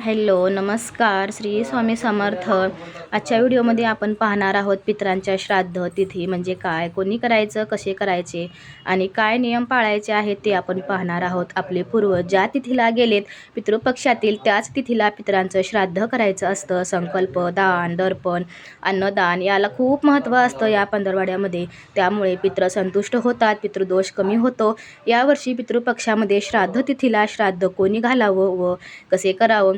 Hello नमस्कार. श्री स्वामी समर्थ. आजच्या व्हिडिओमध्ये आपण पाहणार आहोत पितरांच्या श्राद्ध तिथी म्हणजे काय कोणी करायचं कसे करायचे आणि काय नियम पाळायचे आहेत ते आपण पाहणार आहोत. आपले पूर्वज ज्या तिथीला गेलेत पितृपक्षातील त्याच तिथीला पितरांचं श्राद्ध करायचं असतं. संकल्प दान दर्पण अन्नदान याला खूप महत्त्व असतं या पंधरवाड्यामध्ये. त्यामुळे पितृ संतुष्ट होतात पितृदोष कमी होतो. यावर्षी पितृपक्षामध्ये श्राद्ध तिथीला श्राद्ध कोणी घालावं व कसे करावं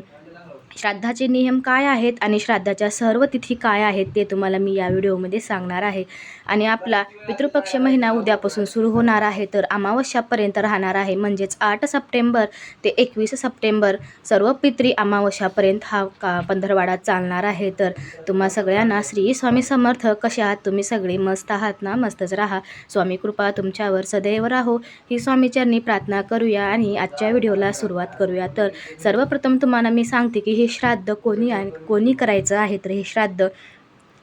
श्राद्धाचे नियम काय आहेत आणि श्राद्धाच्या सर्व तिथी काय आहेत ते तुम्हाला मी या व्हिडिओमध्ये सांगणार आहे. आणि आपला पितृपक्ष महिना उद्यापासून सुरू होणार आहे तर अमावस्यापर्यंत राहणार आहे. म्हणजेच आठ सप्टेंबर ते एकवीस सप्टेंबर सर्व पित्री अमावस्यापर्यंत हा का पंधरवाडा चालणार आहे. तर तुम्हा सगळ्यांना श्री स्वामी समर्थ कसे आहात तुम्ही सगळे? मस्त आहात ना? मस्तच राहा. स्वामी कृपा तुमच्यावर सदैव राहो. ही स्वामीचरणी प्रार्थना करूया आणि आजच्या व्हिडिओला सुरुवात करूया. तर सर्वप्रथम तुम्हाला मी सांगते की ही हे श्राद्ध कोणी आहे कोणी करायचं आहे? तर हे श्राद्ध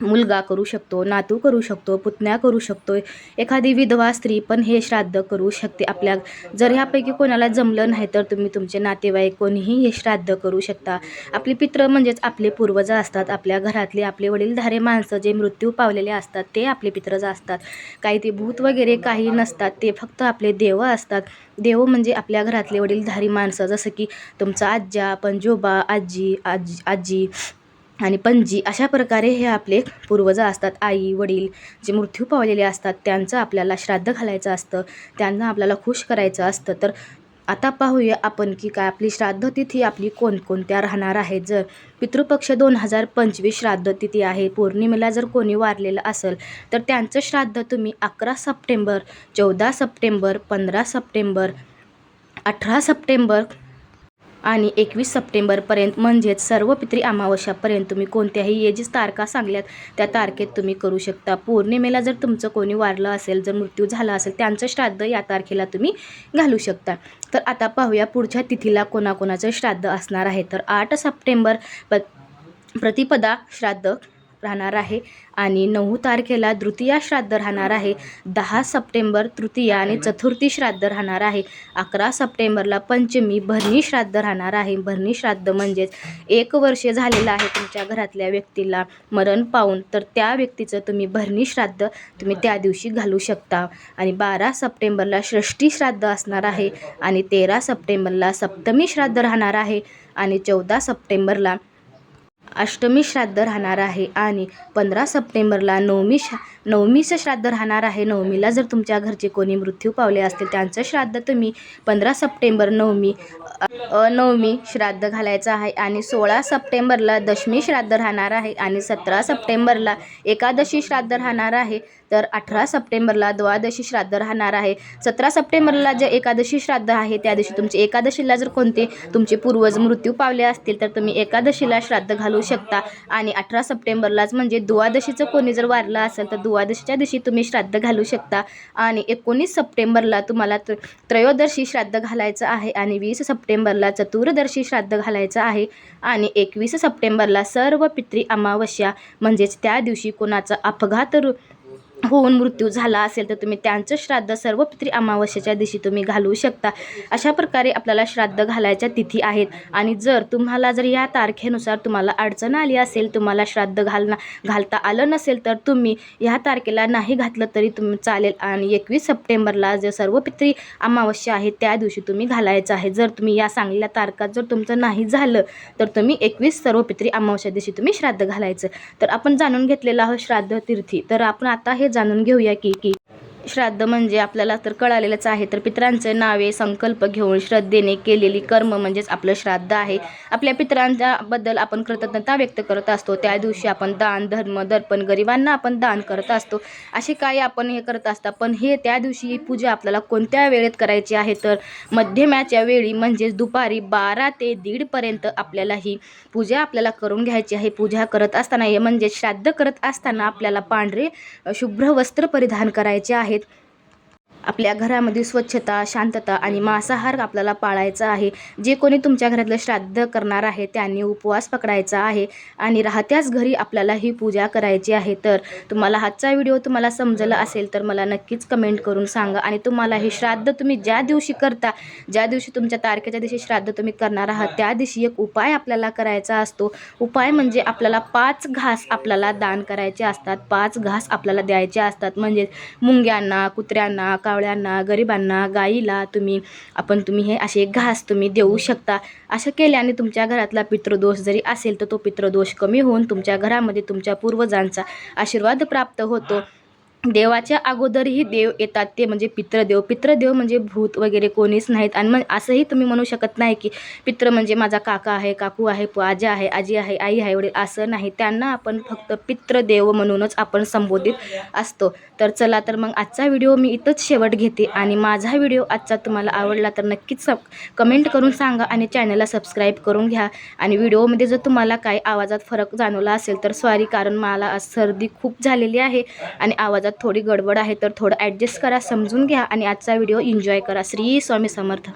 मुलगा करू शकतो नातू करू शकतो पुतण्या करू शकतो एखादी विधवा स्त्री पण हे श्राद्ध करू शकते आपल्या. जर ह्यापैकी कोणाला जमलं नाही तर तुम्ही तुमचे नातेवाईक कोणीही हे श्राद्ध करू शकता. आपले पित्र म्हणजेच आपले पूर्वज असतात. आपल्या घरातले आपले वडीलधारे माणसं जे मृत्यू पावलेले असतात ते आपले पित्रज असतात. काही ते भूत वगैरे काही नसतात ते फक्त आपले देव असतात. देव म्हणजे आपल्या घरातले वडीलधारी माणसं. जसं की तुमचा आज्जा पंजोबा आजी आजी आजी आणि पणजी अशा प्रकारे हे आपले पूर्वज असतात. आई वडील जे मृत्यू पावलेले असतात त्यांचं आपल्याला श्राद्ध घालायचं असतं त्यांना आपल्याला खुश करायचं असतं. तर आता पाहूया आपण की काय आपली श्राद्ध तिथी आपली कोणकोणत्या राहणार आहे जर पितृपक्ष दोन हजार पंचवीस श्राद्ध तिथी आहे पौर्णिमेला जर कोणी वारलेलं असेल तर त्यांचं श्राद्ध तुम्ही अकरा सप्टेंबर चौदा सप्टेंबर पंधरा सप्टेंबर अठरा सप्टेंबर आणि एकवीस सप्टेंबरपर्यंत म्हणजेच सर्व पित्री अमावस्यापर्यंत तुम्ही कोणत्याही येजीस तारखा सांगल्यात त्या तारखेत तुम्ही करू शकता. पौर्णिमेला जर तुमचं कोणी वारलं असेल जर मृत्यू झाला असेल त्यांचं श्राद्ध या तारखेला तुम्ही घालू शकता. तर आता पाहूया पुढच्या तिथीला कोणाकोणाचं श्राद्ध असणार आहे. तर आठ सप्टेंबर प प्रतिपदा श्राद्ध राहणार आहे. आणि नऊ तारखेला तृतीया श्राद्ध राहणार आहे. दहा सप्टेंबर तृतीया आणि चतुर्थी श्राद्ध राहणार आहे. अकरा सप्टेंबरला पंचमी भरणी श्राद्ध राहणार आहे. भरणी श्राद्ध म्हणजेच एक वर्ष झालेलं आहे तुमच्या घरातल्या व्यक्तीला मरण पावून. तर त्या व्यक्तीचं तुम्ही भरणी श्राद्ध तुम्ही त्या दिवशी घालू शकता. आणि बारा सप्टेंबरला षष्ठी श्राद्ध असणार आहे. आणि तेरा सप्टेंबरला सप्तमी श्राद्ध राहणार आहे. आणि चौदा सप्टेंबरला अष्टमी श्राद्ध राहणार आहे आणि पंधरा सप्टेंबरला नवमी शा नवमीचं श्राद्ध राहणार आहे. नवमीला जर तुमच्या घरचे कोणी मृत्यू पावले असतील त्यांचं श्राद्ध तुम्ही पंधरा सप्टेंबर नवमी नवमी श्राद्ध घालायचं आहे आणि सोळा सप्टेंबरला दशमी श्राद्ध राहणार आहे आणि सतरा सप्टेंबरला एकादशी श्राद्ध राहणार आहे. तर अठरा सप्टेंबरला द्वादशी श्राद्ध राहणार आहे. सतरा सप्टेंबरला जे एकादशी श्राद्ध आहे त्या दिवशी तुमचे एकादशीला जर कोणते तुमचे पूर्वज मृत्यू पावले असतील तर तुम्ही एकादशीला श्राद्ध घालू शकता. आणि अठरा सप्टेंबरलाच म्हणजे द्वादशीचं कोणी जर वारलं असेल तर द्वादशीच्या दिवशी तुम्ही श्राद्ध घालू शकता. आणि एकोणीस सप्टेंबरला तुम्हाला त्र त्रयोदशी श्राद्ध घालायचं आहे आणि वीस सप्टेंबरला चतुर्दशी श्राद्ध घालायचं आहे. आणि एकवीस सप्टेंबरला सर्व पित्री अमावस्या म्हणजेच त्या दिवशी कोणाचा अपघात रु होऊन मृत्यू झाला असेल तर तुम्ही त्यांचं श्राद्ध सर्व पित्री अमावस्येच्या दिवशी तुम्ही घालवू शकता. अशा प्रकारे आपल्याला श्राद्ध घालायच्या तिथी आहेत. आणि जर तुम्हाला जर या तारखेनुसार तुम्हाला अडचण आली असेल तुम्हाला श्राद्ध घालना घालता आलं नसेल तर तुम्ही ह्या तारखेला नाही घातलं तरी तुम्ही चालेल. आणि एकवीस सप्टेंबरला जे सर्व पित्री अमावस्या आहे त्या दिवशी तुम्ही घालायचं आहे. जर तुम्ही या सांगलेल्या तारखात जर तुमचं नाही झालं तर तुम्ही एकवीस सर्व पित्री अमावस्या दिवशी तुम्ही श्राद्ध घालायचं. तर आपण जाणून घेतलेलं आहोत श्राद्ध तीर्थी. तर आपण आता हे जाणून घेऊया की की श्राद्ध म्हणजे आपल्याला तर कळालेलंच आहे तर पित्रांचे नावे संकल्प घेऊन श्रद्धेने केलेली कर्म म्हणजेच आपलं श्राद्ध आहे. आपल्या पितरांच्याबद्दल आपण कृतज्ञता व्यक्त करत असतो. त्या दिवशी आपण दान धर्म दर्पण गरिबांना आपण दान करत असतो. असे काही आपण हे करत असता? पण हे त्या दिवशी ही पूजा आपल्याला कोणत्या वेळेत करायची आहे? तर मध्यमाच्या वेळी म्हणजेच दुपारी बारा ते दीडपर्यंत आपल्याला ही पूजा आपल्याला करून घ्यायची आहे. पूजा करत असताना हे म्हणजे श्राद्ध करत असताना आपल्याला पांढरे शुभ्र वस्त्र परिधान करायचे आहे. आहेत. आपल्या घरामध्ये स्वच्छता शांतता आणि मांसाहार आपल्याला पाळायचा आहे. जे कोणी तुमच्या घरातलं श्राद्ध करणार आहे त्यांनी उपवास पकडायचा आहे आणि राहत्याच घरी आपल्याला ही पूजा करायची आहे. तर तुम्हाला हातचा व्हिडिओ तुम्हाला समजला असेल तर मला नक्कीच कमेंट करून सांगा आणि तुम्हाला हे श्राद्ध तुम्ही ज्या दिवशी करता ज्या दिवशी तुमच्या तारखेच्या दिवशी श्राद्ध तुम्ही करणार आहात त्या दिवशी एक उपाय आपल्याला करायचा असतो. उपाय म्हणजे आपल्याला पाच घास आपल्याला दान करायचे असतात. पाच घास आपल्याला द्यायचे असतात. म्हणजे मुंग्यांना कुत्र्यांना कावळ्यांना गरिबांना गाईला तुम्ही आपण तुम्ही हे असे घास तुम्ही देऊ शकता. असं केल्याने तुमच्या घरातला पितृदोष जरी असेल तर तो पितृदोष कमी होऊन तुमच्या घरामध्ये तुमच्या पूर्वजांचा आशीर्वाद प्राप्त होतो. देवाच्या अगोदरही देव येतात ते म्हणजे पितृदेव पितृदेव म्हणजे भूत वगैरे कोणीच नाहीत. आणि मग असंही तुम्ही म्हणू शकत नाही की पित्र म्हणजे माझा काका आहे काकू आहे आजी आहे आजी आहे आई आहे वडील असं नाही. त्यांना आपण फक्त पितृदेव म्हणूनच आपण संबोधित असतो. तर चला तर मग आजचा व्हिडिओ मी इथंच शेवट घेते. आणि माझा व्हिडिओ आजचा तुम्हाला आवडला तर नक्कीच सब कमेंट करून सांगा आणि चॅनलला सबस्क्राईब करून घ्या. आणि व्हिडिओमध्ये जर तुम्हाला काही आवाजात फरक जाणवला असेल तर सॉरी कारण मला सर्दी खूप झालेली आहे आणि आवाजात थोडी गडबड आहे तर थोडं ॲडजस्ट करा समजून घ्या आणि आजचा व्हिडिओ एन्जॉय करा. श्री स्वामी समर्थ.